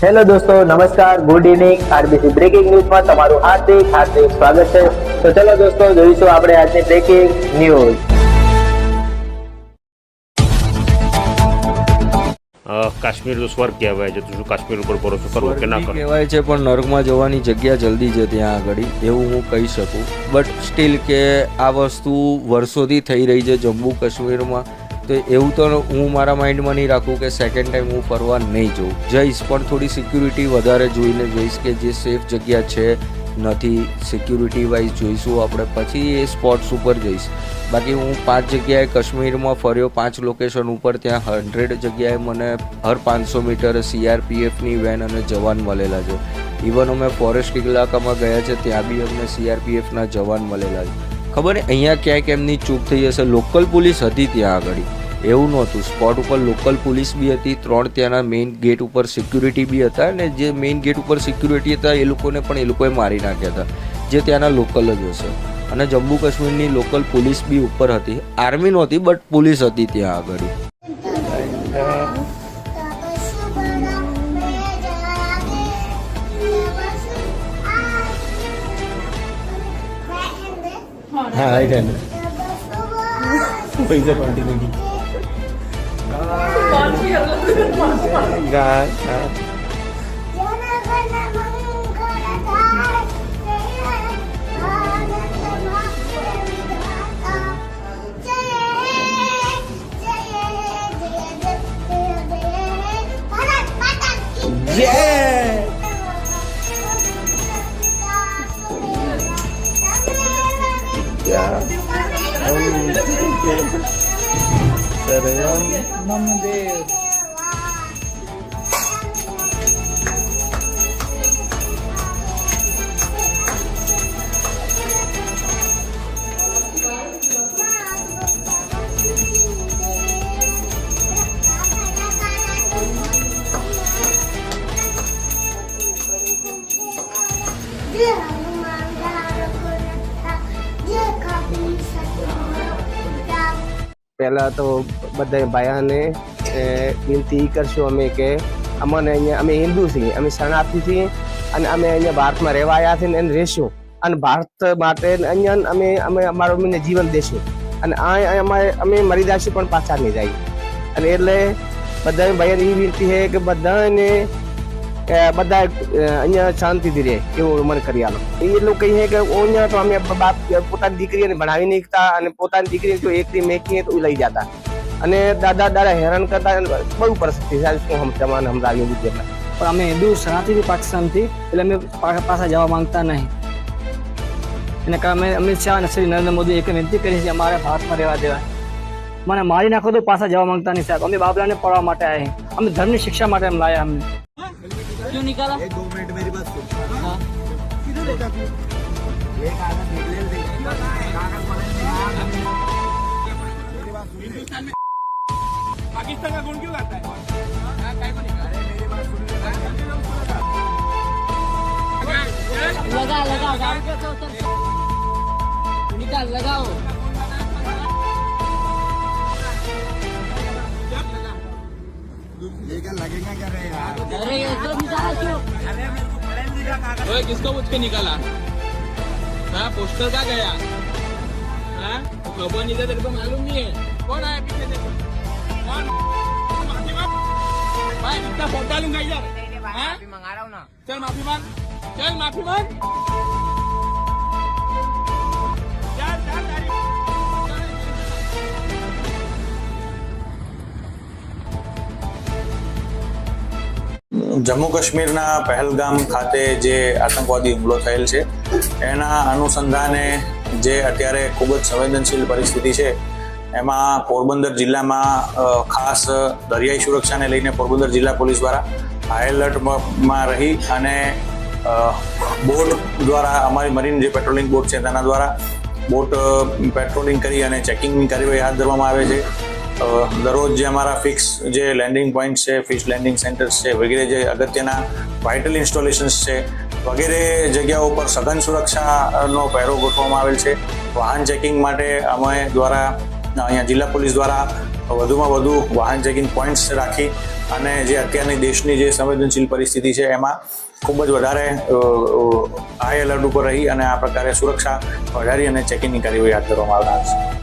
Hello દોસ્તો નમસ્કાર good evening RBC breaking ન્યૂઝમાં તમારું હાર્દિક હાર્દિક સ્વાગત છે. તો ચલો દોસ્તો જોઈશું આપણે આજની બ્રેકિંગ ન્યૂઝ. કાશ્મીરનું કાશ્મીર તો સ્વર્ગ કહેવાય છે. તો શું કાશ્મીર ઉપર ભરોસો કરવો કે ના કરવો? કહેવાય છે પણ નર્કમાં જવાની જગ્યા જલ્દી છે ત્યાં આગળ. એવું હું કહી શકું. બટ સ્ટીલ કે આ વસ્તુ વર્ષોથી થઈ રહી છે જમ્મુ કાશ્મીરમાં. તો એવું તો હું મારા માઇન્ડમાં નહીં રાખું કે સેકન્ડ ટાઈમ હું ફરવા નહીં જઉં. જઈશ, પણ થોડી સિક્યુરિટી વધારે જોઈને જઈશ કે જે સેફ જગ્યા છે, નથી. સિક્યુરિટી વાઇઝ જોઈશું આપણે. પછી એ સ્પોટ્સ ઉપર જઈશ. બાકી હું પાંચ જગ્યાએ કાશ્મીરમાં ફર્યો, પાંચ લોકેશન ઉપર, ત્યાં હંડ્રેડ જગ્યાએ મને હર પાંચસો મીટર સીઆરપીએફની વેન અને જવાન મળેલા છે. ઇવન અમે ફોરેસ્ટ ઇલાકામાં ગયા છે, ત્યાં બી અમને સીઆરપીએફના જવાન મળેલા છે. ખબર અહીંયા ક્યાંક એમની ચૂક થઈ હશે. લોકલ પોલીસ હતી ત્યાં આગળ. એવું નહોતું. સ્પોટ ઉપર લોકલ પોલીસ બી હતી. ત્રણ ત્યાંના મેઇન ગેટ ઉપર સિક્યુરિટી બી હતા અને જે મેઇન ગેટ ઉપર સિક્યુરિટી હતા, એ લોકોને પણ એ લોકોએ મારી નાખ્યા હતા. જે ત્યાંના લોકલ જ હશે. અને જમ્મુ કાશ્મીરની લોકલ પોલીસ બી ઉપર હતી. આર્મી નહોતી બટ પોલીસ હતી ત્યાં આગળ. হ্যাঁ এটা না ওই যে continue Yeah! Yeah. Um, thank you. Mama Dale. પહેલા તો બધા ભાઈઓને વિનંતી કરશું અમે કે અમને અહીંયા, અમે હિન્દુ છીએ, અમે શરણાર્થી છીએ અને અમે અહીંયા ભારતમાં રહેવા આવ્યા છીએ અને રહેશું. અને ભારત માટે અહીંયા અમે અમે અમારું અમને જીવન દેશું. અને આ અમારે, અમે મરી જશું પણ પાછા નહીં જાય અને એટલે બધા ભાઈઓને એ વિનંતી છે કે બધાને એ બધા અહીંયા શાંતિથી રહે, એવું મને કરી આલો. એ એટલું કહીએ કે અહીંયા તો અમે બાપ, પોતાની દીકરીને ભણાવી નહીં અને પોતાની દીકરીને જો એકલી મેકીએ તો લઈ જતા. અને દાદા દાદા હેરાન કરતા બહુ પરિસ્થિતિ છે શું તમારે સમજાવ્યું બીજું એટલે. પણ અમે હિન્દુ શરણાર્થી પાકિસ્તાનથી, એટલે અમે પાછા જવા માંગતા નહીં. એના કારણે અમે અમિત શાહ અને શ્રી નરેન્દ્ર મોદી એક વિનંતી કરી છે અમારે ભારતમાં રહેવા દેવા. મને મારી નાખો તો પાછા જવા માંગતા નહીં સાહેબ. અમે બાબલાને પડવા માટે આવ્યા અમે ધર્મની શિક્ષા માટે અમે લાયા અમને. लगा लगा गाड़ी के तो उतर निकाल लगाओ अरे ये तो निकाला क्यों ओए किसको पूछ के निकाला हाँ पोस्टर का गया हाँ तो खबर नहीं था तेरे को मालूम नहीं है कौन आया पीछे देखो कौन माफी मांग भाई इतना फोन डालूंगा इधर हाँ? चल माफी मांग चल माफी मांग જમ્મુ કાશ્મીરના પહેલગામ ખાતે જે આતંકવાદી હુમલો થયેલ છે, એના અનુસંધાને જે અત્યારે ખૂબ જ સંવેદનશીલ પરિસ્થિતિ છે, એમાં પોરબંદર જિલ્લામાં ખાસ દરિયાઈ સુરક્ષાને લઈને પોરબંદર જિલ્લા પોલીસ દ્વારા હાઈ એલર્ટમાં રહી અને બોટ દ્વારા અમારી મરીન જે પેટ્રોલિંગ બોટ છે, તેના દ્વારા બોટ પેટ્રોલિંગ કરી અને ચેકિંગની કાર્યવાહી હાથ ધરવામાં આવે છે. દરરોજ જે અમારા ફિક્સ જે લેન્ડિંગ પોઈન્ટ છે ફિક્સ લેન્ડિંગ સેન્ટર્સ છે, વગેરે જે અગત્યના વાઇટલ ઇન્સ્ટોલેશન્સ છે, વગેરે જગ્યાઓ પર સઘન સુરક્ષાનો પહેરો ગોઠવવામાં આવેલ છે. વાહન ચેકિંગ માટે અમે દ્વારા, અહીંયા જિલ્લા પોલીસ દ્વારા વધુમાં વધુ વાહન ચેકિંગ પોઈન્ટ્સ રાખી અને જે અત્યારની દેશની જે સંવેદનશીલ પરિસ્થિતિ છે, એમાં ખૂબ જ વધારે હાઈ એલર્ટ ઉપર રહી અને આ પ્રકારે સુરક્ષા વધારી અને ચેકિંગની કાર્યવાહી હાથ ધરવામાં આવનાર છે.